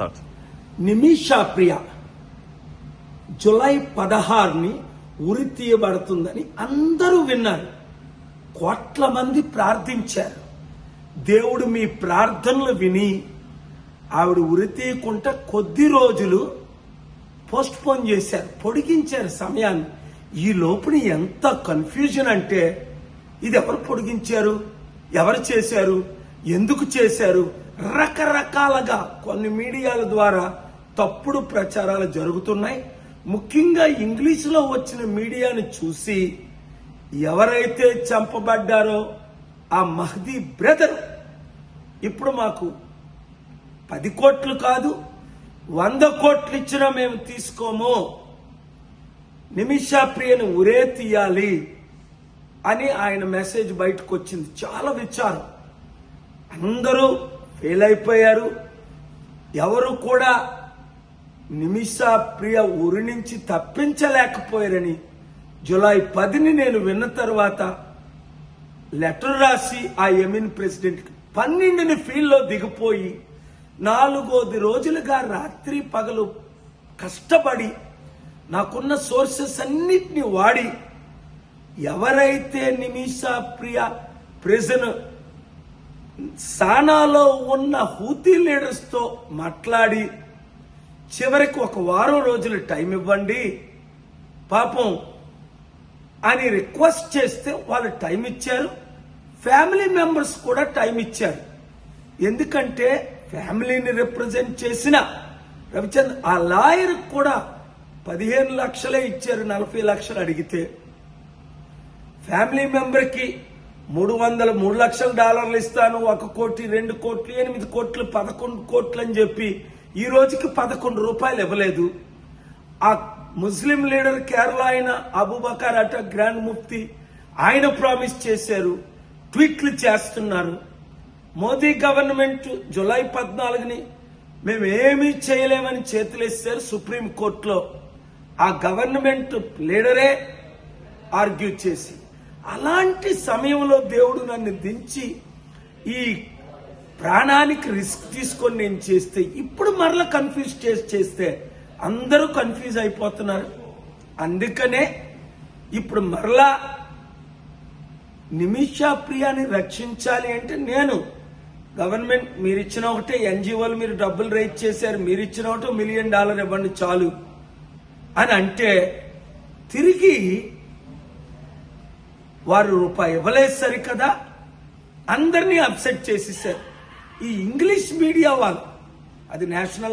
Start. Nimisha Priya జులై పదహారుని ఉరి తీయబడుతుందని అందరూ విన్నారు. కోట్ల మంది ప్రార్థించారు. దేవుడు మీ ప్రార్థనలు విని ఆవిడ ఉరి తీయకుండా కొద్ది రోజులు పోస్ట్ పోన్ చేశారు పొడిగించారు సమయాన్ని. ఈ లోపుని ఎంత కన్ఫ్యూజన్ అంటే ఇది ఎవరు పొడిగించారు? ఎవరు చేశారు? ఎందుకు చేశారు? రకరకాలుగా కొన్ని మీడియాల ద్వారా తప్పుడు ప్రచారాలు జరుగుతున్నాయి. ముఖ్యంగా ఇంగ్లీష్లో వచ్చిన మీడియాను చూసి ఎవరైతే చంపబడ్డారో ఆ మహదీ బ్రదర్. ఇప్పుడు మాకు పది కోట్లు కాదు వంద కోట్లు ఇచ్చినా మేము తీసుకోము. నిమిషా ప్రియను ఉరే తీయాలి అని ఆయన మెసేజ్ బయటకు వచ్చింది. చాలా విచారం. అందరూ ఫెయిల్ అయిపోయారు ఎవరు కూడా నిమిషా ప్రియ ఉరి నుంచి తప్పించలేకపోయారని జులై పదిని నేను విన్న తర్వాత లెటర్ రాసి ఆ ఎమిన్ ప్రెసిడెంట్ పన్నెండుని ఫీల్డ్లో దిగిపోయి నాలుగోది రోజులుగా రాత్రి పగలు కష్టపడి నాకున్న సోర్సెస్ అన్నిటిని వాడి ఎవరైతే నిమిషా ప్రియ ప్రెజన్ సానాలో ఉన్న హూతీ లీడర్స్తో మాట్లాడి చివరికి ఒక వారం రోజులు టైం ఇవ్వండి. పాపం అని రిక్వెస్ట్ చేస్తే వాళ్ళు టైం ఇచ్చారు. ఫ్యామిలీ మెంబర్స్ కూడా టైం ఇచ్చారు. ఎందుకంటే ఫ్యామిలీని రిప్రజెంట్ చేసిన రవిచంద్ర ఆ లాయర్ కూడా పదిహేను లక్షలే ఇచ్చారు నలభై లక్షలు అడిగితే. ఫ్యామిలీ మెంబర్కి మూడు వందల మూడు లక్షల డాలర్లు ఇస్తాను ఒక కోటి రెండు కోట్లు ఎనిమిది కోట్లు పదకొండు కోట్లు అని చెప్పి ఈ రోజుకి పదకొండు రూపాయలు ఇవ్వలేదు. ఆ ముస్లిం లీడర్ కేరళ అయిన అబుబకర్ అట గ్రాండ్ ముఫ్తీ ఆయన ప్రామిస్ చేశారు ట్వీట్లు చేస్తున్నారు. మోదీ గవర్నమెంట్ జులై పద్నాలుగుని మేము ఏమీ చేయలేమని చేతులేస్తారు సుప్రీం కోర్టులో. ఆ గవర్నమెంట్ లీడరే ఆర్గ్యూ చేసి అలాంటి సమయంలో దేవుడు నన్ను దించి ఈ ప్రాణానికి రిస్క్ తీసుకొని నేను చేస్తే ఇప్పుడు మరలా కన్ఫ్యూజ్ చేసి చేస్తే అందరూ కన్ఫ్యూజ్ అయిపోతున్నారు. అందుకనే ఇప్పుడు మరలా నిమిషా ప్రియాని రక్షించాలి అంటే నేను గవర్నమెంట్ మీరు ఇచ్చిన ఒకటే ఎన్జిఓలు మీరు డబ్బులు రైజ్ చేశారు మీరు ఇచ్చిన ఒకటో మిలియన్ డాలర్ ఇవ్వండి చాలు అని అంటే తిరిగి వారు రూపాయి ఇవ్వలేదు సరికదా అందరినీ అప్సెట్ చేసేసారు ఈ ఇంగ్లీష్ మీడియా వాళ్ళు అది నేషనల్